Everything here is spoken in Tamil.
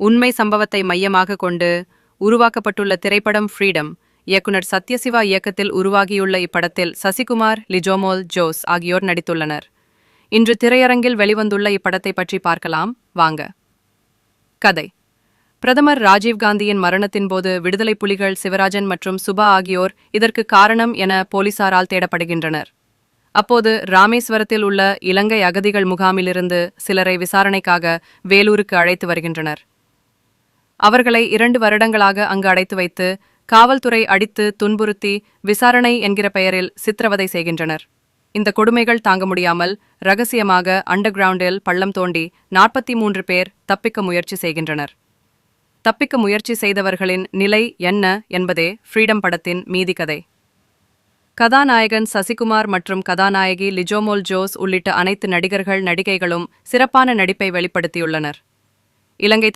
உண்மை சம்பவத்தை மையமாக கொண்டு உருவாக்கப்பட்டுள்ள திரைப்படம் ஃப்ரீடம் இயக்குனர் சத்யசிவா இயக்கத்தில் உருவாகியுள்ள இப்படத்தில் சசிகுமார் லிஜோமோல் ஜோஸ் ஆகியோர் நடித்துள்ளனர். இன்று திரையரங்கில் வெளிவந்துள்ள இப்படத்தை பற்றி பார்க்கலாம். வாங்க. கதை. பிரதமர் ராஜீவ்காந்தியின் மரணத்தின் போது விடுதலை புலிகள் சிவராஜன் மற்றும் சுபா ஆகியோர் இதற்கு காரணம் என போலீசாரால் தேடப்படுகின்றனர். அப்போது ராமேஸ்வரத்தில் உள்ள இலங்கை அகதிகள் முகாமிலிருந்து சிலரை விசாரணைக்காக வேலூருக்கு அழைத்து வருகின்றனர். அவர்களை இரண்டு வருடங்களாக அங்கு அடைத்து வைத்து காவல்துறை அடித்து துன்புறுத்தி விசாரணை என்கிற பெயரில் சித்திரவதை செய்கின்றனர். இந்த கொடுமைகள் தாங்க முடியாமல் ரகசியமாக அண்டர் கிரவுண்டில் பள்ளம் தோண்டி நாற்பத்தி மூன்று பேர் தப்பிக்க முயற்சி செய்கின்றனர். தப்பிக்க முயற்சி செய்தவர்களின் நிலை என்ன என்பதே ஃப்ரீடம் படத்தின் மீதி கதை. கதாநாயகன் சசிகுமார் மற்றும் கதாநாயகி லிஜோமோல் ஜோஸ் உள்ளிட்ட அனைத்து நடிகர்கள் நடிகைகளும் சிறப்பான நடிப்பை வெளிப்படுத்தியுள்ளனர். இலங்கை